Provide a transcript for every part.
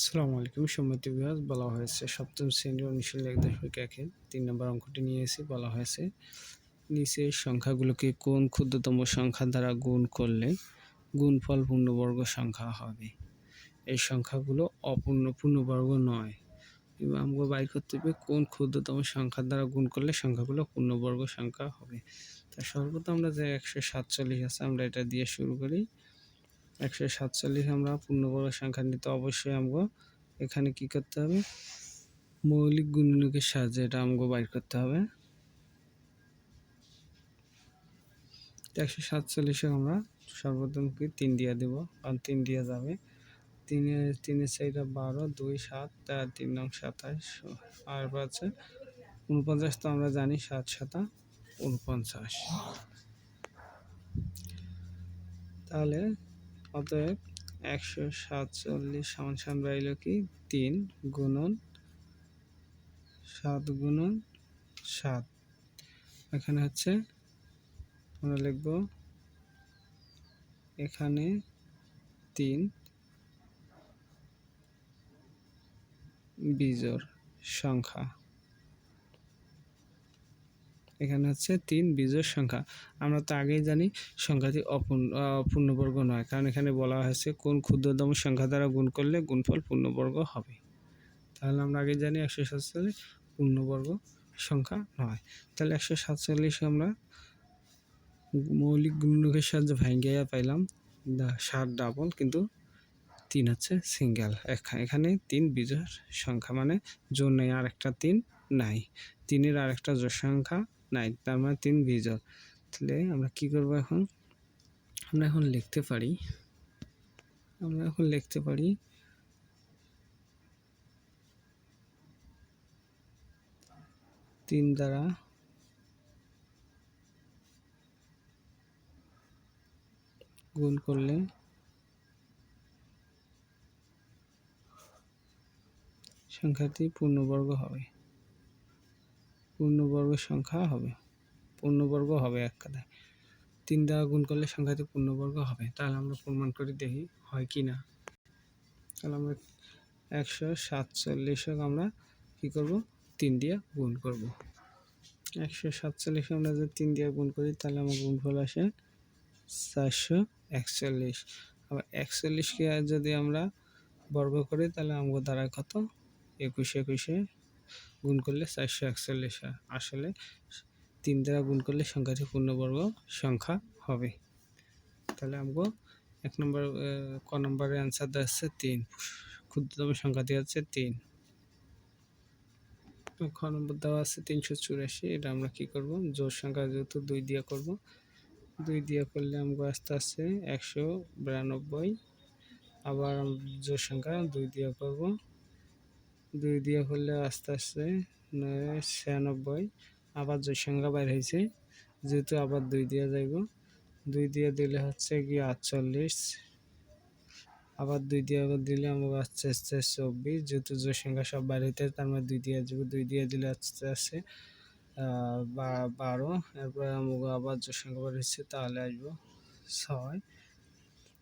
আসসালামু আলাইকুম। সম্মতি বিভাগ বলা হয়েছে সপ্তম শ্রেণির অনুশীলন এক দশমিক একে তিন নম্বর অঙ্কটি নিয়ে এসে বলা হয়েছে নিচে সংখ্যাগুলোকে কোন ক্ষুদ্রতম সংখ্যা দ্বারা গুণ করলে গুণফল পূর্ণবর্গ সংখ্যা হবে? এই সংখ্যাগুলো অপূর্ণ পূর্ণবর্গ নয়। এবং আমাকে বাইর করতে হবে কোন ক্ষুদ্রতম সংখ্যার দ্বারা গুণ করলে সংখ্যাগুলো পূর্ণবর্গ সংখ্যা হবে। তা সর্বপ্রথম আমরা যে একশো সাতচল্লিশ আছে আমরা এটা দিয়ে শুরু করি। একশো সাতচল্লিশ আমরা পূর্ণবর্গ সংখ্যা নিতে অবশ্যই আমগো এখানে কি করতে হবে? মৌলিক গুণনীয়কের সাহায্যে এটা আমগো বাইর করতে হবে। একশো সাতচল্লিশে আমরা সর্বপ্রথম কি তিন দিয়া দেব, কারণ তিন দিয়া যাবে। তিনে, তিনের চাইটা বারো, দুই, সাত তিন নং সাতাশ, আর আছে উনপঞ্চাশ তো আমরা জানি সাত সাতা উনপঞ্চাশ তাহলে অতএব একশো সাতচল্লিশ সমান সমান রইল কি তিন গুণন সাত গুণন সাত। এখানে হচ্ছে আমরা লিখব এখানে তিন বিজোর সংখ্যা। এখানে হচ্ছে তিন বিজোড় সংখ্যা। আমরা তো আগেই জানি সংখ্যাটি অপূর্ণবর্গ নয়। কারণ এখানে বলা হয়েছে কোন ক্ষুদ্রতম সংখ্যা দ্বারা গুণ করলে গুণফল পূর্ণবর্গ হবে। তাহলে আমরা আগে জানি একশো সাতচল্লিশ পূর্ণবর্গ সংখ্যা নয়। তাহলে একশো সাতচল্লিশ আমরা মৌলিক গুণকের সাহায্যে ভাঙ্গিয়া পাইলাম ষাট ডাবল, কিন্তু তিন হচ্ছে সিঙ্গেল। এখানে তিন বিজোড় সংখ্যা মানে জোর নেই আর একটা তিন নাই। তিনের আর একটা জোর সংখ্যা নাই, তার মানে তিন বিজোড় তাহলে আমরা কি করব এখন? আমরা এখন লিখতে পারি, আমরা এখন লিখতে পারি তিন দ্বারা গুণ করলে সংখ্যাটি পূর্ণবর্গ হবে। পূর্ণবর্গ সংখ্যা হবে। পূর্ণবর্গ হবে এক কথায় তিন দ্বারা গুণ করলে সংখ্যাটি পূর্ণবর্গ হবে। তাহলে আমরা প্রমাণ করে দেখি হয় কি না। তাহলে আমরা একশো সাতচল্লিশক আমরা কী করব? তিন দিয়ে গুণ করব। একশো সাতচল্লিশ আমরা যদি তিন দিয়ে গুণ করি, তাহলে আমার গুণফল আসে চারশো একচল্লিশ। আবার একচল্লিশকে যদি আমরা বর্গ করি, তাহলে আমাকে দাঁড়ায় কত? একুশে একুশে গুণ করলে চারশো একচল্লিশ আসলে তিন দ্বারা গুণ করলে সংখ্যাটি পূর্ণবর্গ সংখ্যা হবে। তাহলে আমগো এক নম্বর ক নম্বরের অ্যান্সার দেওয়া হচ্ছে তিন। ক্ষুদ্রতম সংখ্যাটি হচ্ছে তিন। খ নম্বর দেওয়া আছে তিনশো চুরাশি। এটা আমরা কি করব? জোর সংখ্যা যেহেতু দুই দিয়ে করব। দুই দিয়ে করলে আমগো আস্তে আস্তে একশো বিরানব্বই। আবার জোর সংখ্যা দুই দিয়ে করব। দুই দিয়ে করলে আস্তে আস্তে ছিয়ানব্বই, আবার যে সংখ্যা বাইর হয়েছে। যেহেতু আবার দুই দিয়ে যাইব, দুই দিয়ে দিলে হচ্ছে কি আটচল্লিশ, আবার দুই দিয়ে আবার দিলে আমাকে আস্তে আস্তে চব্বিশ। যেহেতু যে সংখ্যা সব বাইর হইতে, তার মানে দুই দিয়ে যাব দুই দিয়ে দিলে আস্তে আস্তে বারো, এরপরে আমাকে আবার যে সংখ্যা হচ্ছে তাহলে আসব ছয়।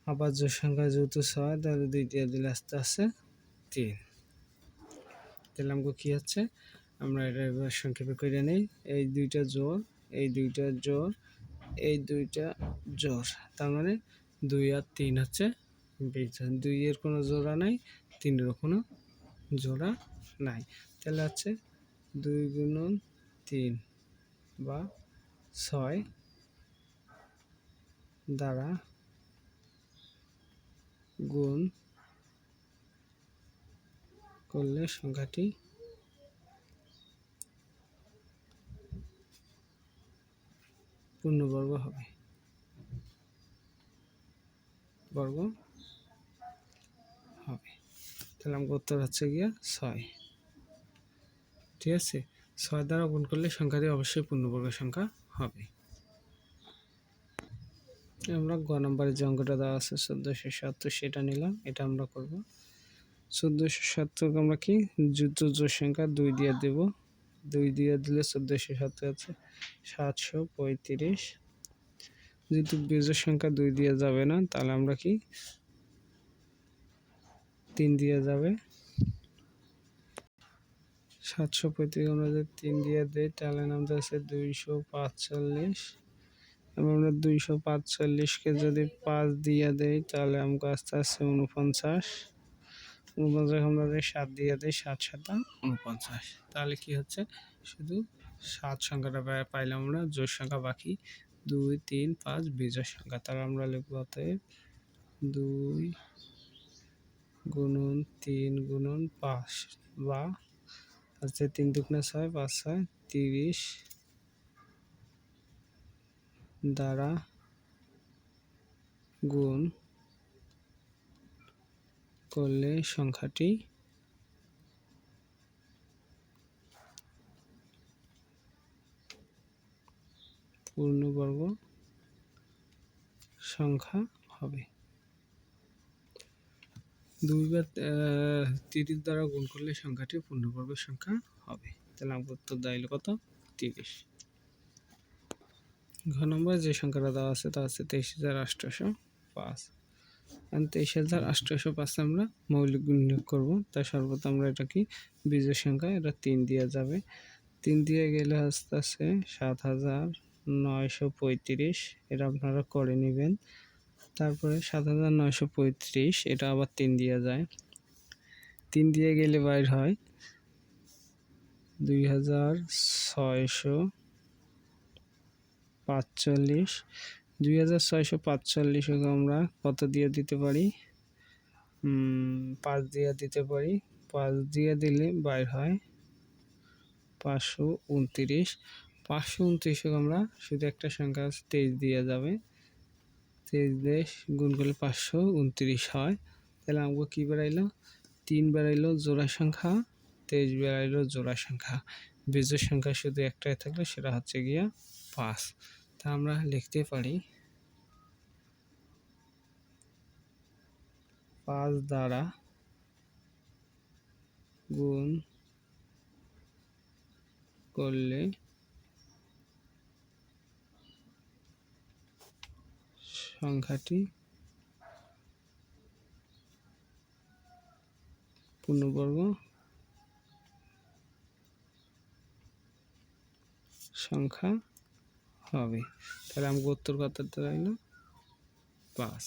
আবার যে সংখ্যা যেহেতু ছয়, তাহলে দুই দিয়ে দিলে আস্তে আস্তে তিন। তাহলে কী হচ্ছে আমরা এটা এবার সংক্ষেপে করে নেই। এই দুইটা জোর, এই দুইটা জোর, এই দুইটা জোর। তার মানে দুই আর তিন হচ্ছে দুইয়ের কোনো জোড়া নাই তিনেরও কোনো জোড়া নাই। তাহলে হচ্ছে দুই গুণন তিন বা ছয় দ্বারা গুণ করলে সংখ্যাটি পূর্ণবর্গ হবে। বর্গ হবে। তাহলে আমাকে উত্তর হচ্ছে গিয়া ছয়। ঠিক আছে? ছয় দ্বারা গুণ করলে সংখ্যাটি অবশ্যই পূর্ণবর্গ সংখ্যা হবে। আমরা গ নম্বরের যে অঙ্কটা দেওয়া আছে, চোদ্দোশো সাতাত্তর সেটা নিলাম। এটা আমরা করব। চোদ্দোশো সাতাত্তর আমরা কি? যুদ্ধ সংখ্যা দুই দিয়ে দেব। দুই দিয়ে দিলে চোদ্দোশো সাতাত্তর আছে। সাতশো পঁয়ত্রিশ। যেহেতু বেজোর সংখ্যা দুই দিয়ে যাবে না, তাহলে আমরা কি? তিন দিয়ে যাবে। সাতশো পঁয়ত্রিশ আমরা যদি তিন দিয়ে দিই, তাহলে নামতে আছে দুইশো পাঁচচল্লিশ। এবং আমরা দুইশো পাঁচচল্লিশকে যদি পাঁচ দিয়ে দেই, তাহলে আমাকে আস্তে আস্তে উনপঞ্চাশ উনপঞ্চাশ আমরা যদি সাত দিয়ে দিই সাত সাতা উনপঞ্চাশ। তাহলে কি হচ্ছে? শুধু সাত সংখ্যাটা পাইলাম আমরা জোর সংখ্যা বাকি দুই, তিন, পাঁচ, বিজোড় সংখ্যা। তাহলে আমরা লিখব অতএব দুই গুণন তিন গুণন পাঁচ বা হচ্ছে তিন দুগুণে ছয়, পাঁচ ছয়, তিরিশ দ্বারা গুণ করলে সংখ্যাটি পূর্ণবর্গ সংখ্যা হবে। দুইবার আহ, তিরিশ দ্বারা গুণ করলে সংখ্যাটি পূর্ণবর্গ সংখ্যা হবে। তাহলে আমার উত্তর দাঁড়াইল কত? তিরিশ। ঘ নম্বর যে সংখ্যাটা দেওয়া আছে তা হচ্ছে তেইশ হাজার আটশোশো পাঁচ। তেইশ হাজার আটশোশো পাঁচে আমরা মৌলিক গুণ নিয়োগ করব। তাই সর্বপ্রথম আমরা এটা কি? বীজের সংখ্যা, এটা তিন দিয়ে যাবে। তিন দিয়ে গেলে আস্তে আস্তে সাত হাজার নয়শো পঁয়ত্রিশ, এটা আপনারা করে নেবেন। তারপরে সাত হাজার নয়শো পঁয়ত্রিশ, এটা আবার তিন দিয়ে যায়। তিন দিয়ে গেলে বাইর হয় দুই হাজার ছয়শো পাঁচচল্লিশ। দুই হাজার ছয়শো পাঁচচল্লিশকে আমরা। কত দিয়ে দিতে পারি? পাঁচ দিয়ে দিতে পারি। পাঁচ দিয়ে দিলে বাইর হয় পাঁচশো উনত্রিশ। পাঁচশো উনত্রিশকে আমরা শুধু একটা সংখ্যা তেইশ দিয়ে যাবে। তেইশ দেশ গুণ করলে পাঁচশো উনত্রিশ হয়। তাহলে আমাকে কী বেড়াইলো তিন বেড়াইলো জোড়া সংখ্যা, তেইশ বেড়াইলো জোড়া সংখ্যা। বীজের সংখ্যা শুধু একটাই থাকলে, সেটা হচ্ছে গিয়া পাঁচ। তা আমরা লিখতে পারি পাঁচ দ্বারা গুণ করলে সংখ্যাটি পূর্ণবর্গ সংখ্যা হবে। তাহলে আমাকে উত্তর কত না? পাঁচ